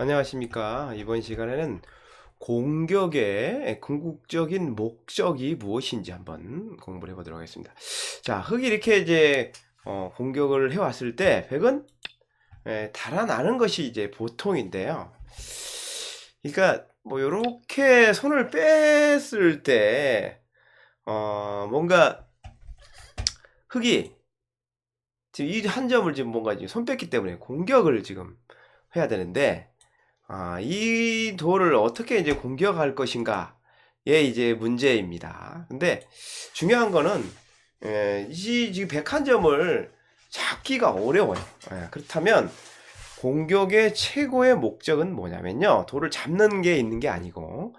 안녕하십니까. 이번 시간에는 공격의 궁극적인 목적이 무엇인지 한번 공부를 해보도록 하겠습니다. 자, 흑이 이렇게 이제 어, 공격을 해왔을 때 백은 에, 달아나는 것이 이제 보통인데요. 그러니까 뭐 이렇게 손을 뺐을 때 어, 뭔가 흑이 지금 이 한 점을 지금 뭔가 지금 손 뺐기 때문에 공격을 지금 해야 되는데 아, 이 돌을 어떻게 이제 공격할 것인가에 이제 문제입니다. 근데 중요한 거는 에, 이 지금 101점을 잡기가 어려워요. 예, 그렇다면 공격의 최고의 목적은 뭐냐면요. 돌을 잡는 게 있는 게 아니고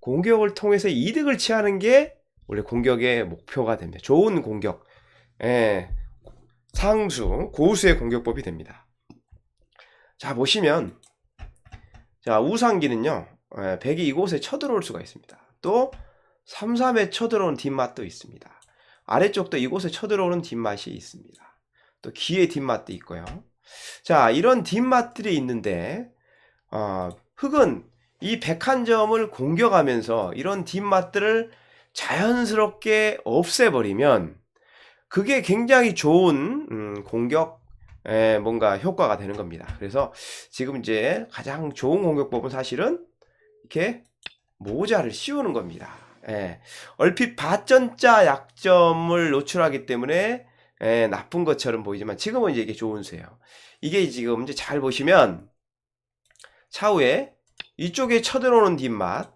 공격을 통해서 이득을 취하는 게 원래 공격의 목표가 됩니다. 좋은 공격, 예, 상수, 고수의 공격법이 됩니다. 자, 보시면 자, 우상기는요, 예, 백이 이곳에 쳐들어올 수가 있습니다. 또, 3, 3에 쳐들어오는 뒷맛도 있습니다. 아래쪽도 이곳에 쳐들어오는 뒷맛이 있습니다. 또, 기의 뒷맛도 있고요. 자, 이런 뒷맛들이 있는데, 어, 흑은 이 101점을 공격하면서 이런 뒷맛들을 자연스럽게 없애버리면, 그게 굉장히 좋은, 음, 공격 에, 뭔가 효과가 되는 겁니다. 그래서 지금 이제 가장 좋은 공격법은 사실은 이렇게 모자를 씌우는 겁니다. 예, 얼핏 바전자 약점을 노출하기 때문에 예, 나쁜 것처럼 보이지만 지금은 이제 이게 좋은 수예요. 이게 지금 이제 잘 보시면 차후에 이쪽에 쳐들어오는 뒷맛,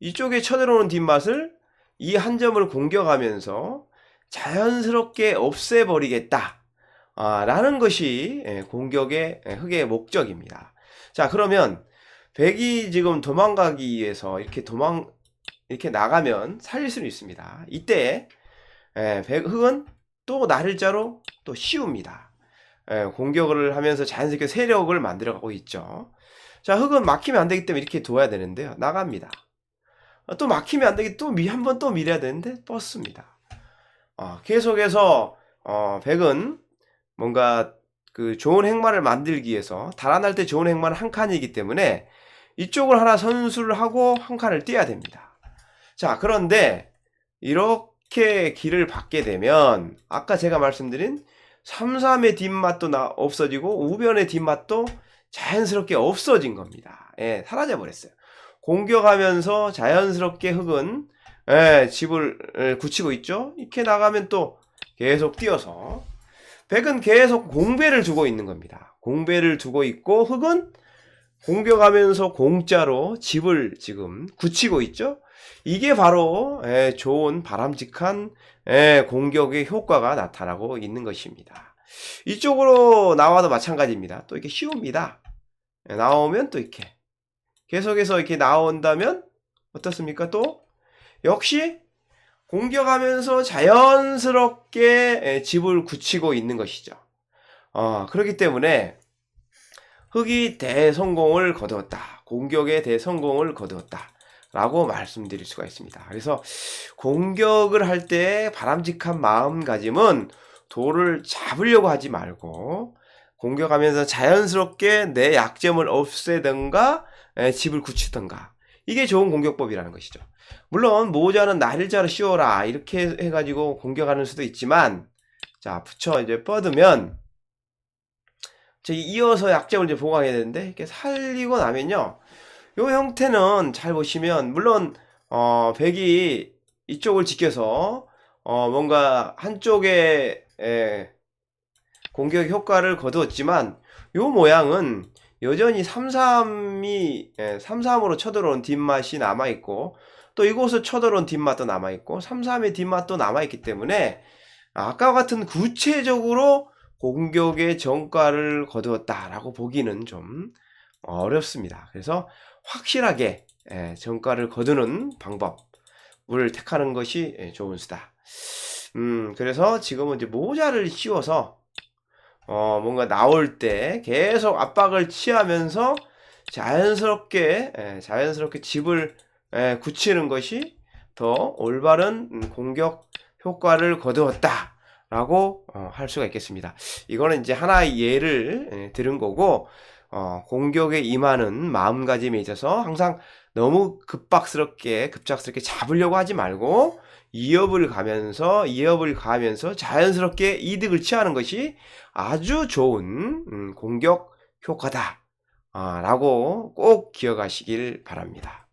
이쪽에 쳐들어오는 뒷맛을 이 한 점을 공격하면서 자연스럽게 없애버리겠다. 아, 라는 것이 예, 공격의 예, 흑의 목적입니다. 자, 그러면 백이 지금 도망가기 위해서 이렇게 도망 이렇게 나가면 살릴 수는 있습니다. 이때 예, 백 흑은 또 나를 자로 또 씌웁니다. 예, 공격을 하면서 자연스럽게 세력을 만들어가고 있죠. 자, 흑은 막히면 안 되기 때문에 이렇게 둬야 되는데요. 나갑니다. 어, 또 막히면 안 되기 또한 번 또 밀어야 되는데 뻗습니다. 어, 계속해서 어, 백은 뭔가 그 좋은 행마를 만들기 위해서 달아날 때 좋은 행마는 한 칸이기 때문에 이쪽을 하나 선수를 하고 한 칸을 띄어야 됩니다. 자, 그런데 이렇게 길을 받게 되면 아까 제가 말씀드린 3, 3의 뒷맛도 나 없어지고 우변의 뒷맛도 자연스럽게 없어진 겁니다. 예, 사라져 버렸어요. 공격하면서 자연스럽게 흙은 예, 집을 굳히고 있죠. 이렇게 나가면 또 계속 뛰어서 백은 계속 공배를 두고 있는 겁니다. 공배를 두고 있고 흑은 공격하면서 공짜로 집을 지금 굳히고 있죠. 이게 바로 예, 좋은 바람직한 예, 공격의 효과가 나타나고 있는 것입니다. 이쪽으로 나와도 마찬가지입니다. 또 이렇게 쉬웁니다. 예, 나오면 또 이렇게 계속해서 이렇게 나온다면 어떻습니까? 또 역시 공격하면서 자연스럽게 예, 집을 굳히고 있는 것이죠. 어, 그렇기 때문에 흑이 대성공을 거두었다. 공격의 대성공을 거두었다. 라고 말씀드릴 수가 있습니다. 그래서 공격을 할 때 바람직한 마음가짐은 돌을 잡으려고 하지 말고 공격하면서 자연스럽게 내 약점을 없애든가 예, 집을 굳히든가 이게 좋은 공격법이라는 것이죠. 물론 모자는 날자로 씌워라 이렇게 해가지고 공격하는 수도 있지만 자 붙여 이제 뻗으면 이어서 약점을 이제 보강해야 되는데 이렇게 살리고 나면요 요 형태는 잘 보시면 물론 어 백이 이쪽을 지켜서 어 뭔가 한쪽에 에, 공격 효과를 거두었지만 요 모양은 여전히 33이 예, 33으로 쳐들어온 뒷맛이 남아 있고 또 이곳을 쳐들어온 뒷맛도 남아 있고 33의 뒷맛도 남아 있기 때문에 아까 같은 구체적으로 공격의 정가를 거두었다라고 보기는 좀 어렵습니다. 그래서 확실하게 예, 정가를 거두는 방법을 택하는 것이 예, 좋은 수다. 음, 그래서 지금은 이제 모자를 씌워서 어, 뭔가 나올 때 계속 압박을 취하면서 자연스럽게, 예, 자연스럽게 집을 예, 굳히는 것이 더 올바른 음, 공격 효과를 거두었다. 라고 어, 할 수가 있겠습니다. 이거는 이제 하나의 예를 예, 들은 거고, 어, 공격에 임하는 마음가짐에 있어서 항상 너무 급박스럽게 급작스럽게 잡으려고 하지 말고 이업을 가면서 이업을 가면서 자연스럽게 이득을 취하는 것이 아주 좋은 음, 공격 효과다. 아, 라고 꼭 기억하시길 바랍니다.